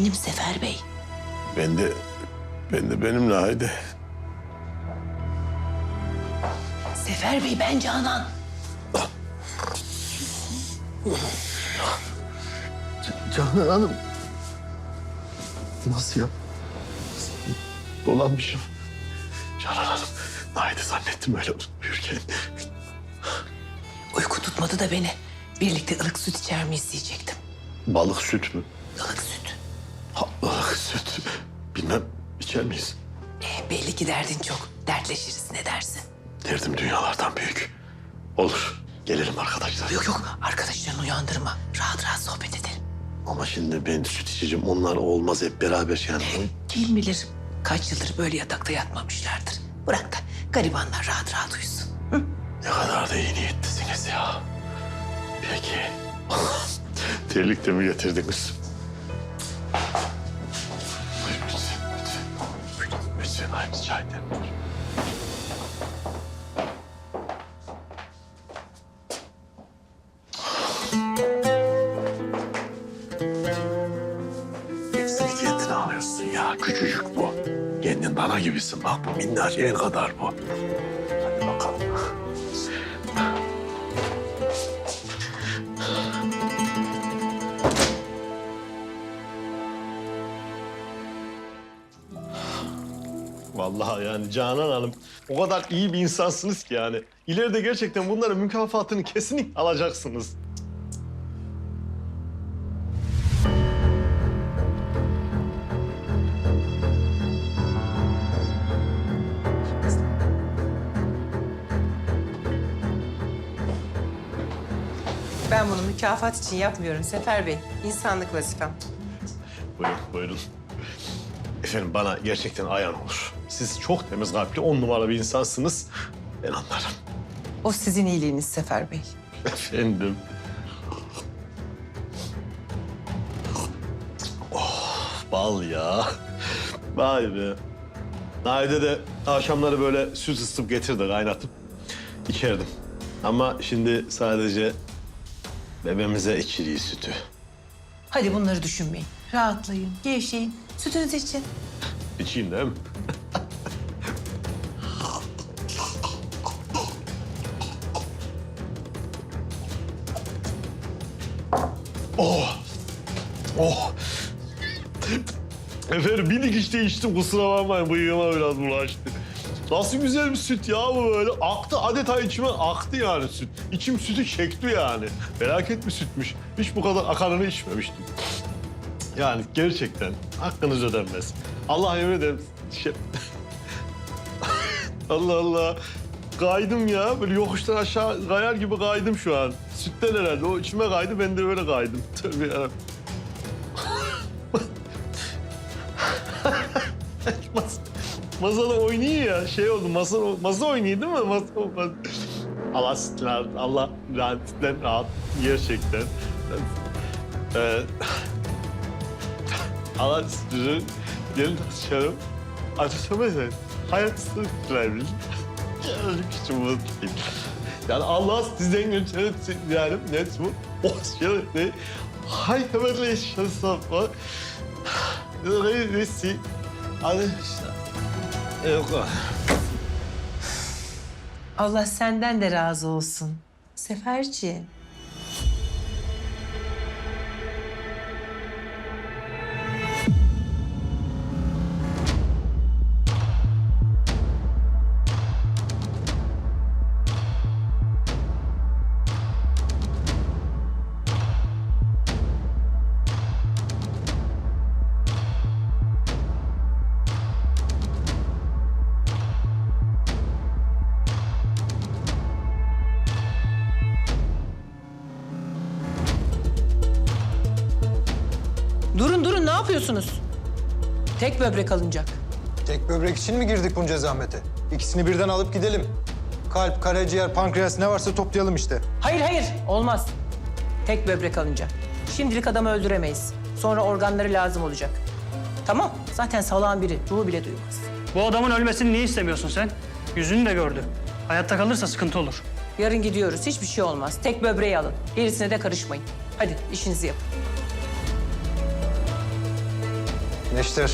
Benim Sefer Bey. Ben de, ben de benim Nahide. Sefer Bey ben Canan. Canan Hanım. Nasıl ya? Dolanmışım. Canan Hanım. Nahide zannettim öyle uyurken. Uyku tutmadı da beni. Birlikte ılık süt içer miyiz diyecektim. Balık süt mü? Süt. Bilmem içer miyiz? E, belli ki derdin çok. Dertleşiriz ne dersin? Derdim dünyalardan büyük. Olur. Gelelim arkadaşlar. Yok yok arkadaşlarını uyandırma. Rahat rahat sohbet edelim. Ama şimdi ben süt içeceğim. Onlar olmaz hep beraber yani. Kim bilir kaç yıldır böyle yatakta yatmamışlardır. Bırak da garibanlar rahat rahat uyusun. Ne kadar da iyi niyetlisiniz ya. Peki. Terlik de mi getirdiniz? Gibisin. Bak bu minnak el kadar bu. Hadi bakalım. Vallahi yani Canan Hanım o kadar iyi bir insansınız ki yani. İleride gerçekten bunların mükafatını kesinlikle alacaksınız. Mükafat için yapmıyorum Sefer Bey. İnsanlık vazifem. Buyurun, buyurun. Efendim bana gerçekten ayan olur. Siz çok temiz kalpli, on numara bir insansınız. Ben anlarım. O sizin iyiliğiniz Sefer Bey. Efendim. Oh, bal ya. Vay be. Naide de akşamları böyle süt ısıtıp getirdi, kaynatıp içerdim. Ama şimdi sadece bebeğimize içiriyor sütü. Hadi bunları düşünmeyin. Rahatlayın, gevşeyin. Sütünüzü için. İçeyim değil mi? oh! Oh! Efendim bir dikişte içtim kusura bakmayın bıyığıma biraz bulaştı. Nasıl güzel bir süt ya bu böyle. Aktı adeta içime aktı yani süt. İçim sütü çekti yani. Felaket bir sütmüş. Hiç bu kadar akarını içmemiştim. Yani gerçekten hakkınız ödenmez. Allah emreder. Şey... Allah Allah. Kaydım ya. Böyle yokuştan aşağı kayar gibi kaydım şu an. Sütten herhalde. O içime kaydı ben de böyle kaydım. Tövbe yarabbim. Masada oynuyor ya. Şey oldu. Masa, masa oynuyor değil mi? Masa, masa. Allah sizler, Allah rahmetten rahat. Gerçekten. Ee, Allah sizi gelin açarım. Açamayız. Hayatınızı bitirebilir. Yani küçük bu. Yani Allah sizden gönderen yani ne bu? O şey ne? Hay şansa var. Reisi. Hadi işte. Yok. Allah senden de razı olsun. Seferciğim. Yapıyorsunuz? Tek böbrek alınacak. Tek böbrek için mi girdik bunca zahmete? İkisini birden alıp gidelim. Kalp, karaciğer, pankreas ne varsa toplayalım işte. Hayır hayır olmaz. Tek böbrek alınacak. Şimdilik adamı öldüremeyiz. Sonra organları lazım olacak. Tamam zaten salağın biri ruhu bile duymaz. Bu adamın ölmesini niye istemiyorsun sen? Yüzünü de gördü. Hayatta kalırsa sıkıntı olur. Yarın gidiyoruz. Hiçbir şey olmaz. Tek böbreği alın. Gerisine de karışmayın. Hadi işinizi yapın. Neşter.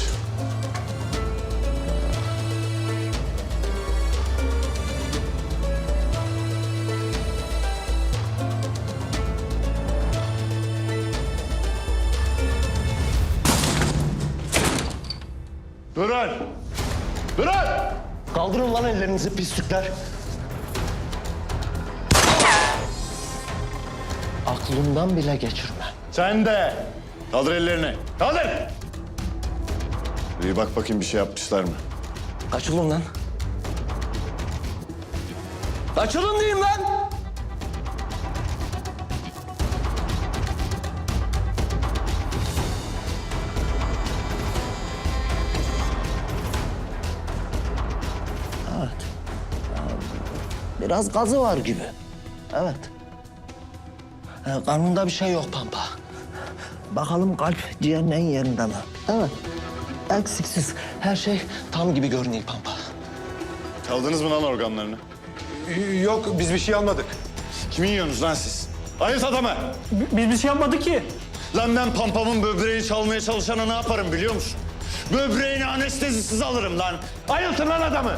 Durun! Durun! Kaldırın lan ellerinizi pislikler. Aklımdan bile geçirme. Sen de. Kaldır ellerini. Kaldır! Bir bak bakayım bir şey yapmışlar mı? Açılın lan. Açılın diyeyim lan. Evet. Biraz gazı var gibi. Evet. Ee, Kanında bir şey yok Pampa. Bakalım kalp ciğerin en yerinde mi? Evet. Eksiksiz. Her şey tam gibi görünüyor Pampa. Çaldınız mı lan organlarını? Yok biz bir şey almadık. Kimi yiyorsunuz lan siz? Ayırt adamı! Biz bir şey yapmadık ki. Lan ben pampamın böbreğini çalmaya çalışana ne yaparım biliyor musun? Böbreğini anestezisiz alırım lan. Ayıltın lan adamı.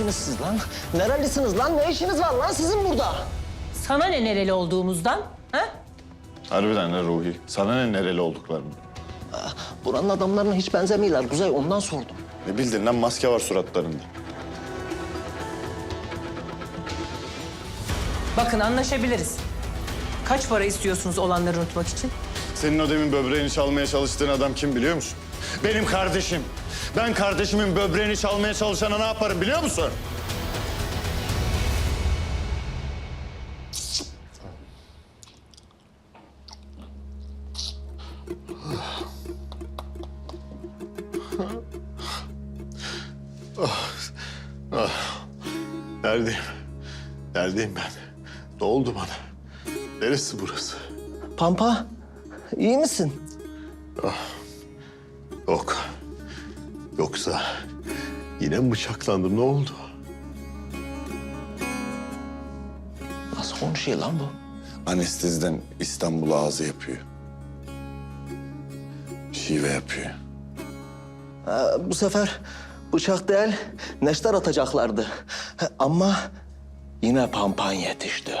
Kimsiniz siz lan? Nerelisiniz lan? Ne işiniz var lan sizin burada? Sana ne nereli olduğumuzdan? Ha? Harbiden ne Ruhi? Sana ne nereli olduklarını? Buranın adamlarına hiç benzemiyorlar Kuzey. Ondan sordum. Ne bildin lan maske var suratlarında. Bakın anlaşabiliriz. Kaç para istiyorsunuz olanları unutmak için? Senin o demin böbreğini çalmaya çalıştığın adam kim biliyor musun? Benim kardeşim. Ben kardeşimin böbreğini çalmaya çalışana ne yaparım biliyor musun? Neredeyim? Neredeyim ben? Ne oldu bana? Neresi burası? Pampa, iyi misin? Yok. Yoksa yine mi bıçaklandım? Ne oldu? Nasıl konuşuyor lan bu? Anesteziden İstanbul ağzı yapıyor. Şive yapıyor. Ee, bu sefer bıçak değil, neşter atacaklardı. Ama yine Pampan yetişti.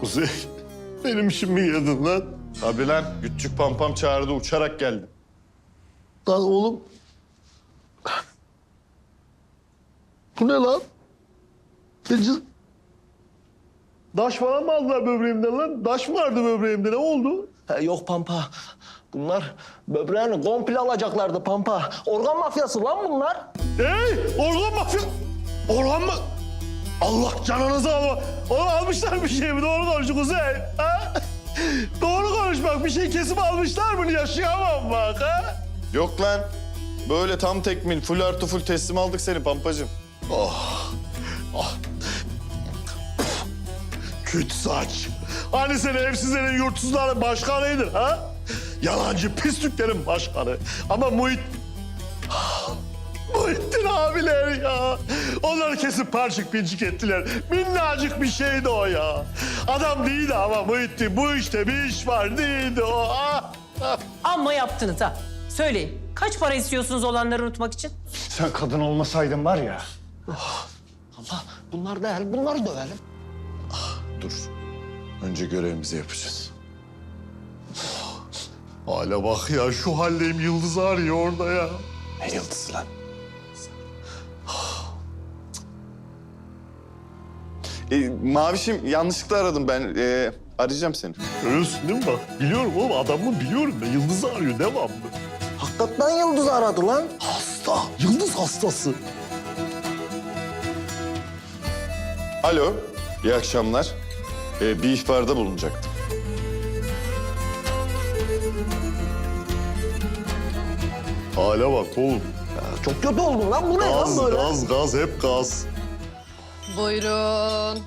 Kuzey, benim için mi yedin lan? Tabii lan. Küçük pampam çağırdı, uçarak geldim. Lan oğlum. Bu ne lan? Gece... Daş falan mı aldılar böbreğimden lan? Daş mı vardı böbreğimde? Ne oldu? Ha, yok Pampa. Bunlar böbreğini komple alacaklardı Pampa. Organ mafyası lan bunlar. Hey! Organ mafya! Organ mı? Allah canınızı alma. Onu almışlar bir şey mi? Doğru konuş Kuzey. Ha? Doğru konuş bak. Bir şey kesip almışlar mı? Yaşayamam bak. Ha? Yok lan. Böyle tam tekmil, full artı full teslim aldık seni pampacığım. Oh. Oh. Küt saç. Hani sen evsizlerin yurtsuzların başkanıydın ha? Yalancı pisliklerin başkanı. Ama Muhit Muhittin abiler ya. Onları kesip parçık pincik ettiler. Minnacık bir şeydi o ya. Adam değildi ama Muhittin. Bu işte bir iş var değildi o. Ah, ah. Amma yaptınız ha. Söyleyin. Kaç para istiyorsunuz olanları unutmak için? Sen kadın olmasaydın var ya. Allah bunlar değil, bunları dövelim. Dur. Önce görevimizi yapacağız. Hala bak ya şu haldeyim Yıldız arıyor orada ya. Ne yıldızı lan? E, Mavişim yanlışlıkla aradım ben. E, arayacağım seni. Değil mi bak? Biliyorum oğlum adamı biliyorum ben. Yıldız'ı arıyor devamlı. Hakikaten Yıldız aradı lan. Hasta. Yıldız hastası. Alo, iyi akşamlar. E, bir ihbarda bulunacaktım. Hale bak oğlum. Çok kötü oldun lan. Bu ne lan Gaz, böyle? gaz, gaz, hep gaz. Buyurun.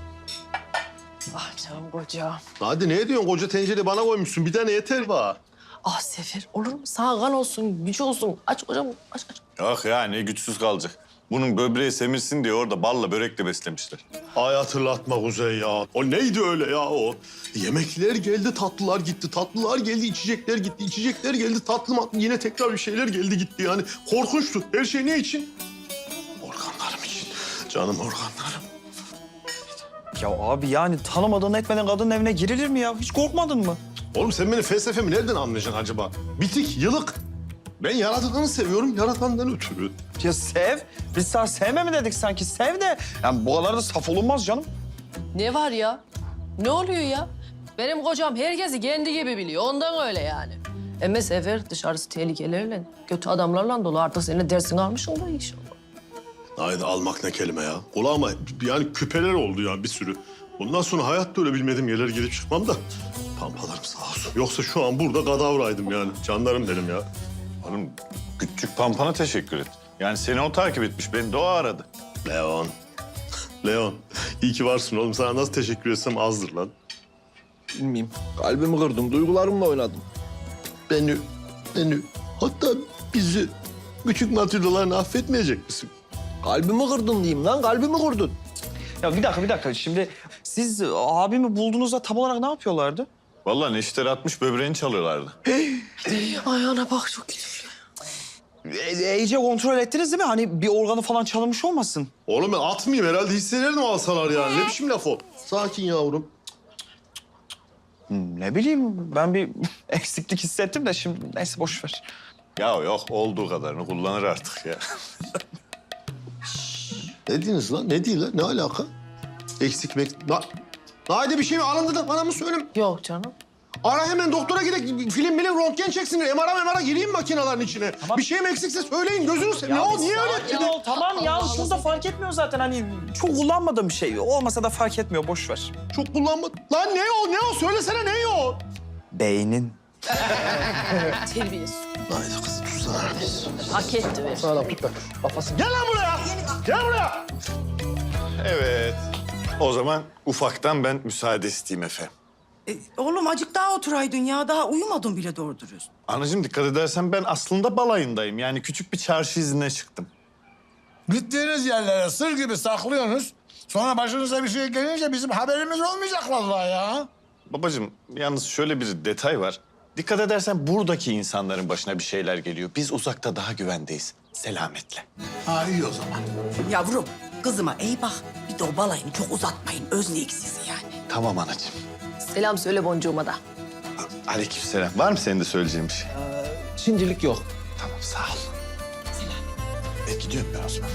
Ah canım kocam. Hadi ne diyorsun? Koca tencere bana koymuşsun. Bir tane yeter bana. Ah Sefer olur mu? Sağ kan olsun, güç olsun. Aç kocam, aç aç. Yok ya ne güçsüz kalacak. Bunun böbreği semirsin diye orada balla börekle beslemişler. Ay hatırlatma Kuzey ya. O neydi öyle ya o? Yemekler geldi, tatlılar gitti. Tatlılar geldi, içecekler gitti. İçecekler geldi, tatlı matlı. Yine tekrar bir şeyler geldi gitti yani. Korkunçtu. Her şey ne için? Organlarım için. Canım organlarım. Ya abi yani tanımadığın etmeden kadının evine girilir mi ya? Hiç korkmadın mı? Oğlum sen benim felsefemi nereden anlayacaksın acaba? Bitik, yılık. Ben yaratılanı seviyorum, yaratandan ötürü. Ya sev. Biz sana sevme mi dedik sanki? Sev de. Yani bu kadar da saf olunmaz canım. Ne var ya? Ne oluyor ya? Benim kocam herkesi kendi gibi biliyor. Ondan öyle yani. Ama Sefer dışarısı tehlikelerle, kötü adamlarla dolu. Artık senin dersini almış olur inşallah. Haydi almak ne kelime ya. Kulağıma yani küpeler oldu ya bir sürü. Bundan sonra hayatta öyle bilmediğim yerlere gidip çıkmam da. Pampalarım sağ olsun. Yoksa şu an burada kadavraydım yani. Canlarım benim ya. Oğlum küçük pampana teşekkür et. Yani seni o takip etmiş, beni de o aradı. Leon. Leon. iyi ki varsın oğlum. Sana nasıl teşekkür etsem azdır lan. Bilmeyeyim. Kalbimi kırdım, duygularımla oynadım. Beni, beni. Hatta bizi küçük matildalarını affetmeyecek misin? Kalbimi kırdın diyeyim lan, kalbimi kırdın. Ya bir dakika bir dakika. Şimdi siz abimi bulduğunuzda tam olarak ne yapıyorlardı? Vallahi Neşter atmış böbreğini çalıyorlardı. Ayağına bak çok kötü. E, iyice kontrol ettiniz değil mi? Hani bir organı falan çalınmış olmasın. Oğlum ben atmayayım. Herhalde hissederdim alsalar yani. Ne biçim laf o? Sakin yavrum. Hmm, ne bileyim ben bir eksiklik hissettim de şimdi neyse boş ver. Ya yok olduğu kadarını kullanır artık ya. Ne diyorsunuz lan? Ne değil lan? Ne alaka? Eksik mek... Na... Haydi bir şey mi? Alındı da bana mı söyleyeyim? Yok canım. Ara hemen doktora gidek film bilim röntgen çeksinler. MR'a MR'a gireyim makinelerin içine. Bir şey mi eksikse söyleyin gözünü seveyim. Ne o? Niye öyle? Sakin ol tamam ya şunu da fark etmiyor zaten hani çok kullanmadığım bir şey. Olmasa da fark etmiyor boş ver. Çok kullanma. Lan ne o? Ne o? Söylesene ne o? Beynin. Terbiyesiz. Haydi kızım tutsana. Hak etti ver. Sağlam tut bak. Kafasını. Gel lan buraya. Gel buraya. Evet. O zaman ufaktan ben müsaade isteyeyim efendim. E, oğlum acık daha oturaydın ya. Daha uyumadın bile doğru dürüst. Anacığım dikkat edersen ben aslında balayındayım. Yani küçük bir çarşı izine çıktım. Gittiğiniz yerlere sır gibi saklıyorsunuz. Sonra başınıza bir şey gelince bizim haberimiz olmayacak vallahi ya. Babacığım yalnız şöyle bir detay var. Dikkat edersen buradaki insanların başına bir şeyler geliyor. Biz uzakta daha güvendeyiz. Selametle. Ha iyi o zaman. Yavrum kızıma iyi bak. Bir de o balayını çok uzatmayın. Özleyik sizi yani. Tamam anacığım. Selam söyle boncuğuma da. Aleykümselam. Var mı senin de söyleyeceğin bir şey? Şimdilik yok. Tamam sağ ol. E gidiyorum ben o zaman.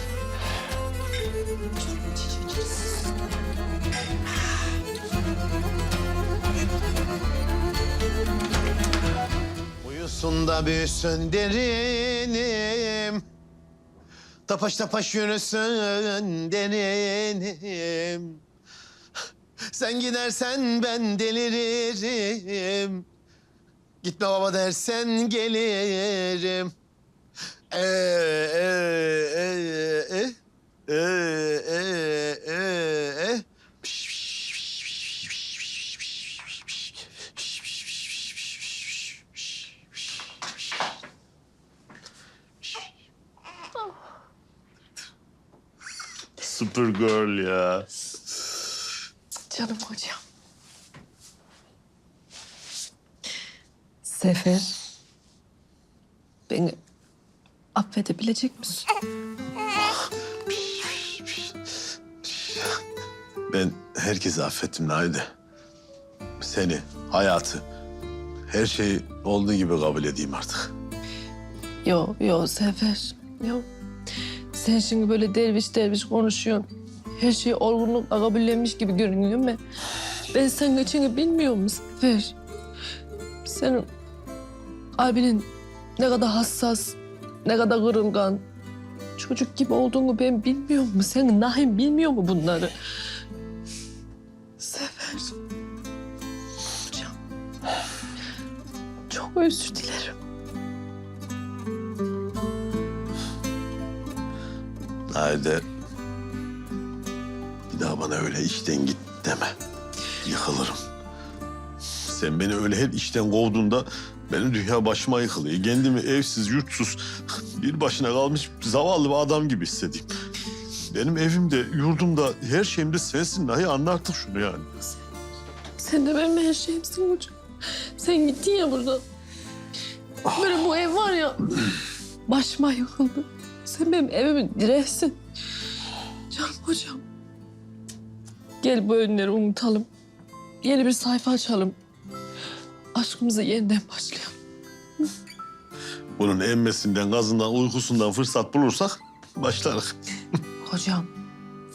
Uyusun da büyüsün derinim. Tapaş tapaş yürüsün derinim. Sen gidersen ben deliririm. Gitme baba dersen gelirim. Ee, e, e, e, e, e, e, e. Supergirl ya. Canım hocam. Sefer. Beni affedebilecek misin? Ben herkesi affettim Naide. Seni, hayatı, her şeyi olduğu gibi kabul edeyim artık. Yo, yo Sefer. Yo. Sen şimdi böyle derviş derviş konuşuyorsun. Her şey olgunlukla kabullenmiş gibi görünüyor ama... Ben sen geçeni bilmiyor musun Sefer? Senin kalbinin ne kadar hassas, ne kadar kırılgan, çocuk gibi olduğunu ben bilmiyor mu? Sen Nahim bilmiyor mu bunları? Sefer. Hocam. Çok özür dilerim. Haydi. Bir daha bana öyle işten git deme. Yıkılırım. Sen beni öyle her işten kovduğunda benim dünya başıma yıkılıyor. Kendimi evsiz, yurtsuz, bir başına kalmış zavallı bir adam gibi hissediyorum. Benim evimde, yurdumda, her şeyimde sensin. Nahi anla artık şunu yani. Sen de benim her şeyimsin hocam. Sen gittin ya buradan. Böyle bu ev var ya, başıma yıkıldı. Sen benim evimin direğisin. Canım hocam. Gel bu önleri unutalım. Yeni bir sayfa açalım. Aşkımıza yeniden başlayalım. Bunun emmesinden, gazından, uykusundan fırsat bulursak başlarız. Hocam,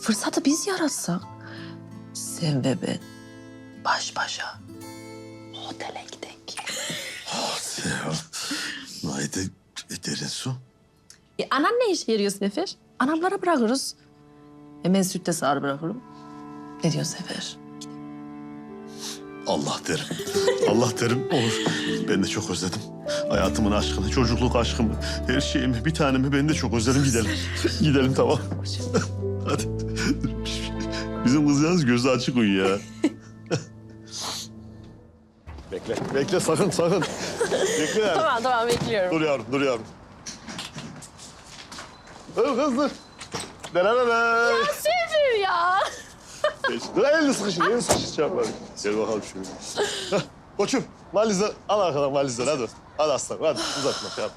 fırsatı biz yaratsak. Sen ve ben baş başa otele gidelim. Haydi e, derin su. E, anan ne işe yarıyor Sefer? Anamlara bırakırız. Hemen sütte sağır bırakırım. Ne diyor Sefer? Allah derim. Allah derim olur. Ben de çok özledim. Hayatımın aşkını, çocukluk aşkımı, her şeyimi, bir tanemi ben de çok özledim. Gidelim. Gidelim tamam. Hadi. Bizim kız yalnız gözü açık uyuyor ya. bekle, bekle sakın sakın. Bekle yani. Tamam tamam bekliyorum. Dur yavrum, dur yavrum. Dur kız dur. Dererere. Sefer ya. Geç. Dur elini sıkışın, elini sıkışın. Şey yapma. Gel bakalım şöyle. Hah, Koçum, valizi al arkadan valizleri hadi. Hadi aslanım, hadi uzatma şey yap.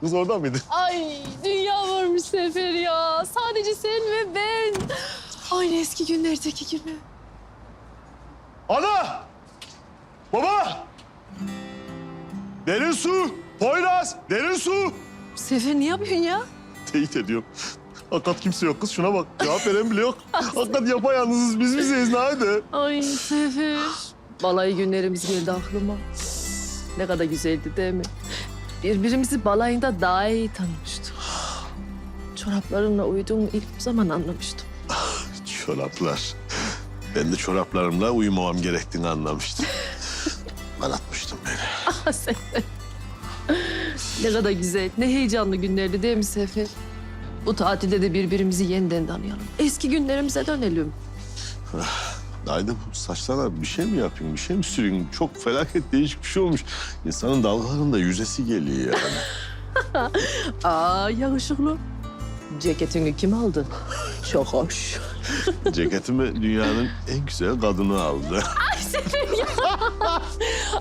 Kız oradan mıydı? Ay dünya varmış Sefer ya. Sadece sen ve ben. Aynı eski günlerdeki gibi. Ana! Baba! Derin su! Poyraz! Derin su! Sefer ne yapıyorsun ya? Teyit ediyorum. Hakikat kimse yok kız şuna bak. Cevap veren bile yok. Hakikat yapayalnızız biz bizeyiz haydi. Ay Sefer. Balayı günlerimiz geldi aklıma. Ne kadar güzeldi değil mi? Birbirimizi balayında daha iyi tanımıştık. Çoraplarınla uyuduğumu ilk o zaman anlamıştım. Çoraplar. Ben de çoraplarımla uyumamam gerektiğini anlamıştım. Anlatmıştım beni. Ah Sefer. Ne kadar güzel, ne heyecanlı günlerdi değil mi Sefer? Bu tatilde de birbirimizi yeniden tanıyalım. Eski günlerimize dönelim. Haydi bu saçlarına bir şey mi yapayım, bir şey mi süreyim? Çok felaket değişik bir şey olmuş. İnsanın dalgalarında yüzesi geliyor yani. Aa yakışıklı. Ceketini kim aldı? Çok hoş. Ceketimi dünyanın en güzel kadını aldı.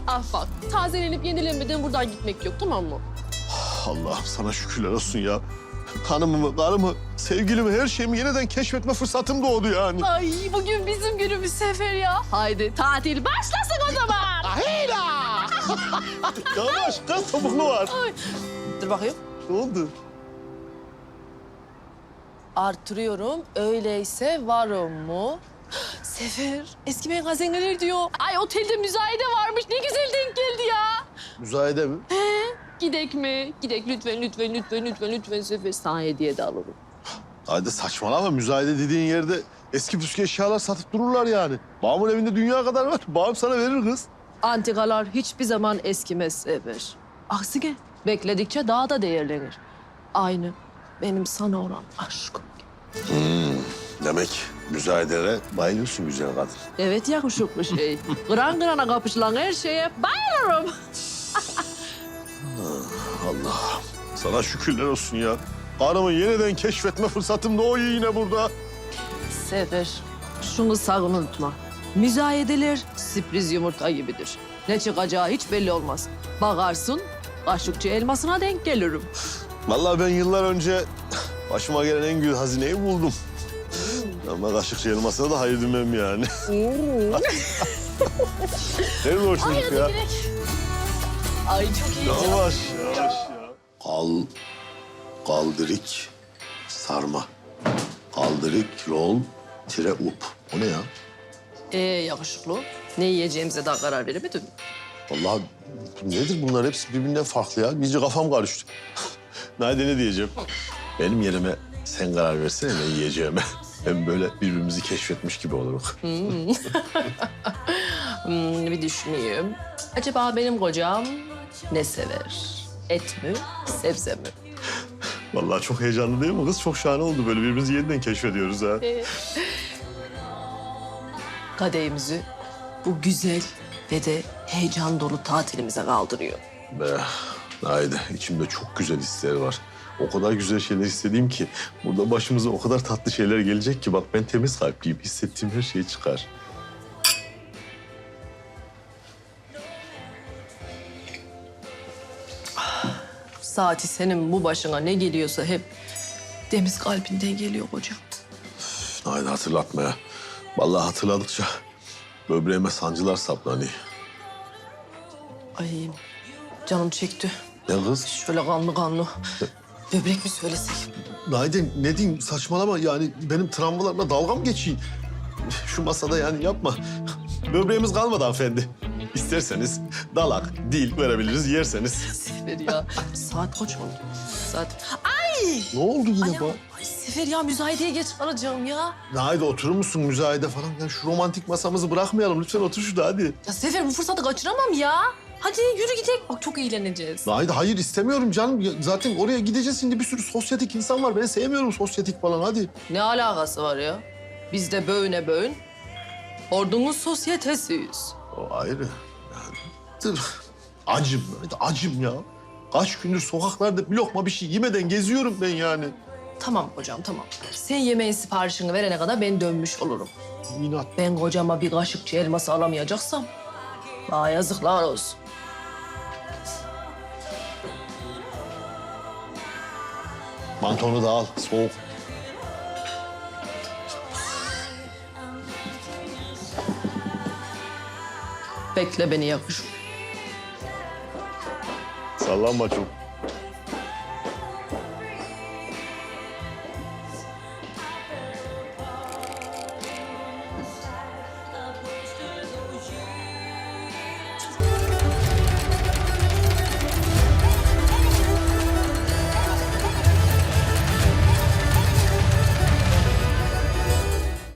Ah bak, tazelenip yenilenmeden buradan gitmek yok tamam mı? Allah'ım sana şükürler olsun ya. Hanımımı, karımı, sevgilimi, her şeyimi yeniden keşfetme fırsatım doğdu yani. Ay bugün bizim günümüz Sefer ya. Haydi tatil başlasın o zaman. Yavaş kız topuklu var. Dur bakayım. Ne oldu? Artırıyorum. Öyleyse varım mu? Sefer, eski magazineler diyor. Ay otelde müzayede varmış. Ne güzel denk geldi ya. Müzayede mi? Gidek mi? Gidek lütfen, lütfen, lütfen, lütfen, lütfen Sefer. Sana hediye de alırım. Haydi saçmalama. Müzayede dediğin yerde eski püskü eşyalar satıp dururlar yani. Babamın evinde dünya kadar var. Babam sana verir kız. Antikalar hiçbir zaman eskimez Sefer. Aksine bekledikçe daha da değerlenir. Aynı benim sana olan aşkım. Demek müzayedelere bayılıyorsun güzel kadın. Evet yakışıklı şey. Kıran kırana kapışılan her şeye bayılırım. Allah. Sana şükürler olsun ya. Karımı yeniden keşfetme fırsatım doğuyor yine burada. Sefer, şunu sakın unutma. Müzayedeler sürpriz yumurta gibidir. Ne çıkacağı hiç belli olmaz. Bakarsın, kaşıkçı elmasına denk gelirim. Vallahi ben yıllar önce başıma gelen en büyük hazineyi buldum. Ama kaşıkçı elmasına da hayır demem yani. ne bu çocuk ya? Ay çok iyi. Yavaş yavaş ya. Kal, kaldırık, sarma. Kaldırık, rol, tire up. O ne ya? Ee yakışıklı. Ne yiyeceğimize daha karar veremedim. Vallahi nedir bunlar hepsi birbirinden farklı ya. İyice kafam karıştı. Nade ne diyeceğim? Benim yerime sen karar versene ne yiyeceğime. Hem böyle birbirimizi keşfetmiş gibi oluruz. Hmm, bir düşüneyim. Acaba benim kocam ne sever? Et mi, sebze mi? Vallahi çok heyecanlı değil mi kız? Çok şahane oldu böyle birbirimizi yeniden keşfediyoruz ha. Kadehimizi bu güzel ve de heyecan dolu tatilimize kaldırıyor. Be, haydi içimde çok güzel hisler var. O kadar güzel şeyler istediğim ki burada başımıza o kadar tatlı şeyler gelecek ki bak ben temiz kalpliyim. Hissettiğim her şey çıkar. Saati senin bu başına ne geliyorsa hep Deniz kalbinden geliyor hocam. Haydi hatırlatma ya. Vallahi hatırladıkça böbreğime sancılar saplanıyor. Ay canım çekti. Ya kız? Şöyle kanlı kanlı. Böbrek mi söylesek? Naide ne diyeyim saçmalama yani benim travmalarımla dalga mı geçeyim? Şu masada yani yapma. Böbreğimiz kalmadı hanımefendi. İsterseniz dalak, dil verebiliriz yerseniz. Sefer ya. Saat kaç oldu? Saat. Ay! Ne oldu yine bak? ay Sefer ya müzayedeye geç kalacağım ya. Naide oturur musun müzayede falan? Ya şu romantik masamızı bırakmayalım. Lütfen otur şurada hadi. Ya Sefer bu fırsatı kaçıramam ya. Hadi yürü gidelim. Bak çok eğleneceğiz. Naide hayır istemiyorum canım. Ya Zaten oraya gideceğiz şimdi bir sürü sosyetik insan var. Ben sevmiyorum sosyetik falan hadi. Ne alakası var ya? Biz de böğüne böğün. Ordunun sosyetesiyiz. O ayrı. Yani, acım, Naide, acım ya. Kaç gündür sokaklarda bir lokma bir şey yemeden geziyorum ben yani. Tamam hocam tamam. Sen yemeğin siparişini verene kadar ben dönmüş olurum. İnat. Ben kocama bir kaşıkçı elması alamayacaksam bana yazıklar olsun. Mantonu da al, soğuk. Bekle beni yakışık. Sallanma çok.